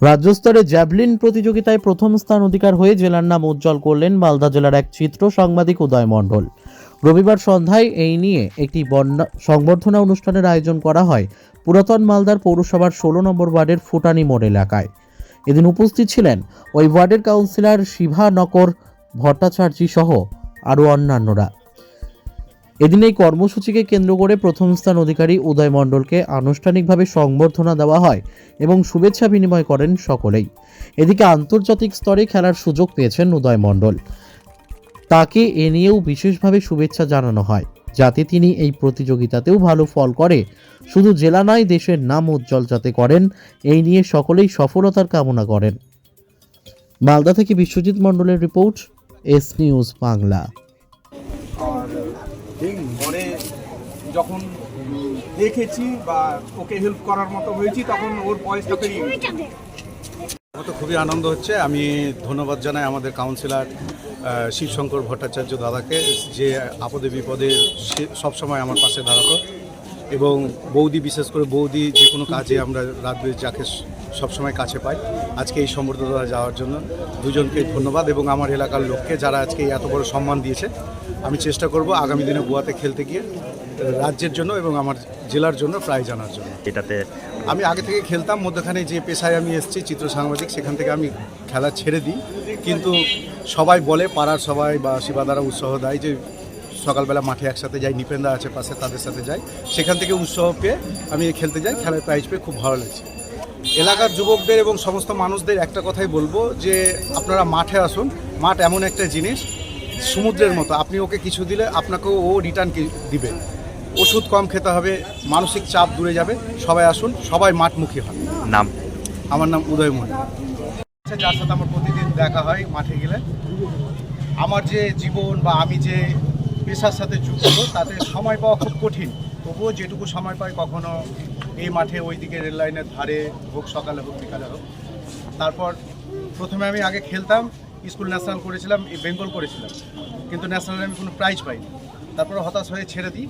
রাজ্য স্তরে জ্যাভলিন প্রতিযোগিতায় প্রথম স্থান অধিকার হয়ে জেলার নাম উজ্জ্বল করলেন মালদা জেলার এক চিত্র সাংবাদিক উদয় মণ্ডল। রবিবার সন্ধ্যায় এই নিয়ে একটি সংবর্ধনা অনুষ্ঠানের আয়োজন করা হয় পুরাতন মালদার পৌরসভার ষোলো নম্বর ওয়ার্ডের ফুটানি মোড় এলাকায়। এদিন উপস্থিত ছিলেন ওই ওয়ার্ডের কাউন্সিলর শিভা নকর ভট্টাচার্য সহ আরও অন্যান্যরা। এদিন এই কর্মসূচিকে কেন্দ্র করে প্রথম স্থান অধিকারী উদয় মণ্ডলকে আনুষ্ঠানিকভাবে সংবর্ধনা দেওয়া হয় এবং শুভেচ্ছা বিনিময় করেন সকলেই। এদিকে আন্তর্জাতিক স্তরে খেলার সুযোগ পেয়েছেন উদয় মণ্ডল। তাকে এ নিয়েও বিশেষভাবে শুভেচ্ছা জানানো হয়, যাতে তিনি এই প্রতিযোগিতাতেও ভালো ফল করে। শুধু জেলা নয়, দেশের নাম উজ্জ্বল যাতে করেন, এই নিয়ে সকলেই সফলতার কামনা করেন। মালদা থেকে বিশ্বজিৎ মণ্ডলের রিপোর্ট, এস নিউজ বাংলা। যখন দেখেছি বা ওকে হেল্প করার মতো হয়েছি, তখন ওর বয়সটা পেরিয়ে আমার তো খুবই আনন্দ হচ্ছে। আমি ধন্যবাদ জানাই আমাদের কাউন্সিলর শিবশঙ্কর ভট্টাচার্য দাদাকে, যে আপদে বিপদে সে সবসময় আমার পাশে দাঁড়াতো। এবং বৌদি, বিশেষ করে বৌদি, যে কোনো কাজে আমরা রাত্রে যাকে সবসময় কাছে পাই আজকে এই সম্বর্ধনা যাওয়ার জন্য দুজনকে ধন্যবাদ এবং আমার এলাকার লোককে যারা আজকে এত বড় সম্মান দিয়েছে আমি চেষ্টা করব আগামী দিনে গোয়াতে খেলতে গিয়ে রাজ্যের জন্য এবং আমার জেলার জন্য প্রাইজ জানার জন্য। এটাতে আমি আগে থেকে খেলতাম মধ্যখানে যে পেশায় আমি এসেছি চিত্র সাংবাদিক সেখান থেকে আমি খেলা ছেড়ে দিই। কিন্তু সবাই বলে পাড়ার সবাই বা শিবাদারা উৎসাহ দেয় যে সকালবেলা মাঠে একসাথে যাই নিপেন্দা আছে পাশে তাদের সাথে যাই। সেখান থেকে উৎসাহ পেয়ে আমি খেলতে যাই খেলার প্রাইজ পেয়ে খুব ভালো লাগছে। এলাকার যুবকদের এবং সমস্ত মানুষদের একটা কথাই বলব যে আপনারা মাঠে আসুন। মাঠ এমন একটা জিনিস সমুদ্রের মতো। আপনি ওকে কিছু দিলে আপনাকেও ও রিটার্ন দিবে। ওষুধ কম খেতে হবে মানসিক চাপ দূরে যাবে। সবাই আসুন সবাই মাঠমুখী হন। নাম? আমার নাম উদয় মন্ডল আচ্ছা, যার সাথে আমার প্রতিদিন দেখা হয় মাঠে গেলে আমার যে জীবন বা আমি যে পেশার সাথে যুক্ত তাতে সময় পাওয়া খুব কঠিন। তবুও যেটুকু সময় পাই কখনো এই মাঠে ওইদিকে রেল লাইনের ধারে হোক, সকালে হোক, বিকালে হোক। তারপর প্রথমে আমি আগে খেলতাম, স্কুল ন্যাশনাল করেছিলাম বেঙ্গল করেছিলাম। কিন্তু ন্যাশনালে আমি কোনো প্রাইজ পাইনি। তারপরে হতাশ হয়ে ছেড়ে দিই।